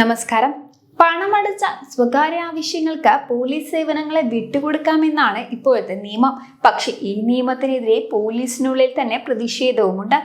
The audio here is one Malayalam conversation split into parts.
നമസ്കാരം. പണമടച്ച സ്വകാര്യ ആവശ്യങ്ങൾക്ക് പോലീസ് സേവനങ്ങളെ വിട്ടുകൊടുക്കാമെന്നാണ് ഇപ്പോഴത്തെ നിയമം. പക്ഷെ ഈ നിയമത്തിനെതിരെ പോലീസിനുള്ളിൽ തന്നെ പ്രതിഷേധവുമുണ്ട്.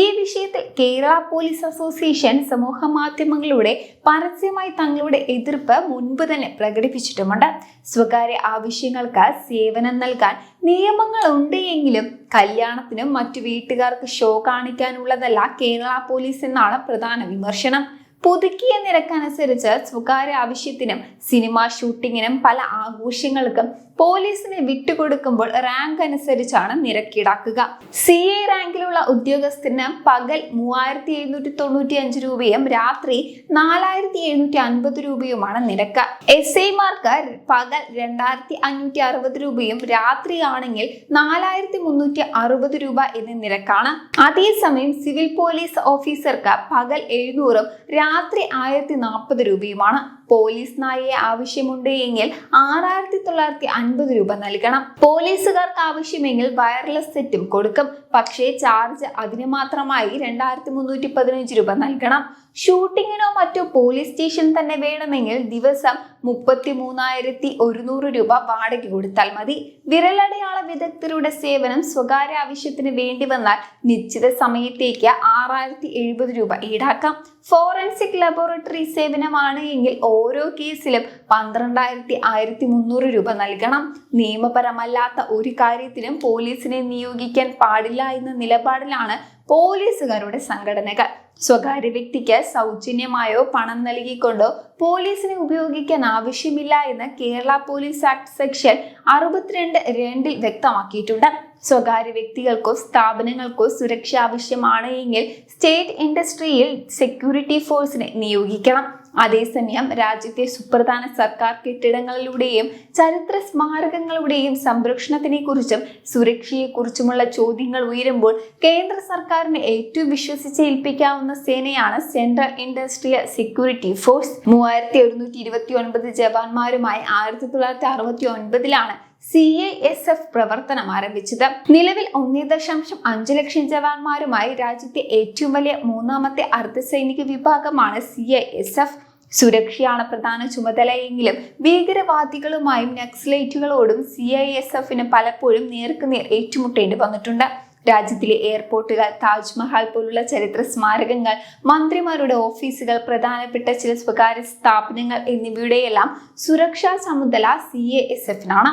ഈ വിഷയത്തിൽ കേരള പോലീസ് അസോസിയേഷൻ സമൂഹ മാധ്യമങ്ങളിലൂടെ പരസ്യമായി തങ്ങളുടെ എതിർപ്പ് മുൻപ് തന്നെ പ്രകടിപ്പിച്ചിട്ടുമുണ്ട്. സ്വകാര്യ ആവശ്യങ്ങൾക്ക് സേവനം നൽകാൻ നിയമങ്ങൾ ഉണ്ട് എങ്കിലും കല്യാണത്തിനും മറ്റു വീട്ടുകാർക്ക് ഷോ കാണിക്കാനുള്ളതല്ല കേരള പോലീസ് എന്നാണ് പ്രധാന വിമർശനം. പുതുക്കിയ നിരക്കനുസരിച്ച് സ്വകാര്യ ആവശ്യത്തിനും സിനിമ ഷൂട്ടിങ്ങിനും പല ആഘോഷങ്ങൾക്കും പോലീസിനെ വിട്ടുകൊടുക്കുമ്പോൾ റാങ്ക് അനുസരിച്ചാണ് നിരക്കീടാക്കുക. സി എ റാങ്കിലുള്ള ഉദ്യോഗസ്ഥന് പകൽ മൂവായിരത്തി എഴുന്നൂറ്റി തൊണ്ണൂറ്റി അഞ്ച് രൂപയും രാത്രി നാലായിരത്തി എഴുന്നൂറ്റി അൻപത് രൂപയുമാണ് നിരക്ക്. എസ് ഐമാർക്ക് പകൽ രണ്ടായിരത്തി അഞ്ഞൂറ്റി അറുപത് രൂപയും രാത്രി ആണെങ്കിൽ നാലായിരത്തി മുന്നൂറ്റി അറുപത് രൂപ എന്ന നിരക്കാണ്. അതേസമയം സിവിൽ പോലീസ് ഓഫീസർക്ക് പകൽ എഴുന്നൂറും രാത്രി ആയിരത്തി നാൽപ്പത് രൂപയുമാണ് പോലീസ് നായയെ ആവശ്യമുണ്ട് എങ്കിൽ ആറായിരത്തി തൊള്ളായിരത്തി അൻപത് രൂപ നൽകണം. പോലീസുകാർക്ക് ആവശ്യമെങ്കിൽ വയർലെസ് സെറ്റും കൊടുക്കും. പക്ഷേ ചാർജ് അതിന് മാത്രമായി രണ്ടായിരത്തി മുന്നൂറ്റി പതിനഞ്ച് രൂപ നൽകണം. ഷൂട്ടിങ്ങിനോ മറ്റോ പോലീസ് സ്റ്റേഷൻ തന്നെ വേണമെങ്കിൽ ദിവസം മുപ്പത്തി മൂന്നായിരത്തി ഒരുന്നൂറ് രൂപ വാടക കൊടുത്താൽ മതി. വിരലടയാള വിദഗ്ധരുടെ സേവനം സ്വകാര്യ ആവശ്യത്തിന് വേണ്ടി വന്നാൽ നിശ്ചിത സമയത്തേക്ക് ആറായിരത്തി എഴുപത് രൂപ ഈടാക്കാം. ഫോറൻസിക് ലബോറട്ടറി സേവനമാണ് എങ്കിൽ ഓരോ കേസിലും പന്ത്രണ്ടായിരത്തി ആയിരത്തി മുന്നൂറ് രൂപ നൽകണം. നിയമപരമല്ലാത്ത ഒരു കാര്യത്തിനും പോലീസിനെ നിയോഗിക്കാൻ പാടില്ല എന്ന നിലപാടിലാണ് പോലീസുകാരുടെ സംഘടനകൾ. സ്വകാര്യ വ്യക്തിക്ക് സൗജന്യമായോ പണം നൽകിക്കൊണ്ടോ പോലീസിനെ ഉപയോഗിക്കാൻ ആവശ്യമില്ല എന്ന് കേരള പോലീസ് ആക്ട് സെക്ഷൻ അറുപത്തിരണ്ട് രണ്ടിൽ വ്യക്തമാക്കിയിട്ടുണ്ട്. സ്വകാര്യ വ്യക്തികൾക്കോ സ്ഥാപനങ്ങൾക്കോ സുരക്ഷ ആവശ്യമാണ് എങ്കിൽ സ്റ്റേറ്റ് ഇൻഡസ്ട്രിയിൽ സെക്യൂരിറ്റി ഫോഴ്സിനെ നിയോഗിക്കണം. അതേസമയം രാജ്യത്തെ സുപ്രധാന സർക്കാർ കെട്ടിടങ്ങളിലൂടെയും ചരിത്ര സ്മാരകങ്ങളുടെയും സംരക്ഷണത്തിനെ കുറിച്ചും സുരക്ഷയെക്കുറിച്ചുമുള്ള ചോദ്യങ്ങൾ ഉയരുമ്പോൾ കേന്ദ്ര സർക്കാരിന് ഏറ്റവും വിശ്വസിച്ച് ഏൽപ്പിക്കാവുന്ന സേനയാണ് സെൻട്രൽ ഇൻഡസ്ട്രിയൽ സെക്യൂരിറ്റി ഫോഴ്സ്. മൂവായിരത്തി ഒരുന്നൂറ്റി ഇരുപത്തി ഒൻപത് ജവാന്മാരുമായി ആയിരത്തി തൊള്ളായിരത്തി അറുപത്തി ഒൻപതിലാണ് സി എ എസ് എഫ് പ്രവർത്തനം ആരംഭിച്ചത്. നിലവിൽ ഒന്നേ ദശാംശം അഞ്ച് ലക്ഷം ജവാന്മാരുമായി രാജ്യത്തെ ഏറ്റവും വലിയ മൂന്നാമത്തെ അർദ്ധസൈനിക വിഭാഗമാണ് സി എ എസ് എഫ് സുരക്ഷയാണ് പ്രധാന ചുമതലയെങ്കിലും ഭീകരവാദികളുമായും നക്സലൈറ്റുകളോടും സി ഐ എസ് എഫിന് പലപ്പോഴും നേർക്കുനേർ ഏറ്റുമുട്ടേണ്ടി വന്നിട്ടുണ്ട്. രാജ്യത്തിലെ എയർപോർട്ടുകൾ താജ്മഹൽ പോലുള്ള ചരിത്ര സ്മാരകങ്ങൾ മന്ത്രിമാരുടെ ഓഫീസുകൾ പ്രധാനപ്പെട്ട ചില സ്വകാര്യ സ്ഥാപനങ്ങൾ എന്നിവയുടെയെല്ലാം സുരക്ഷാ ചുമതല സി എ എസ് എഫിനാണ്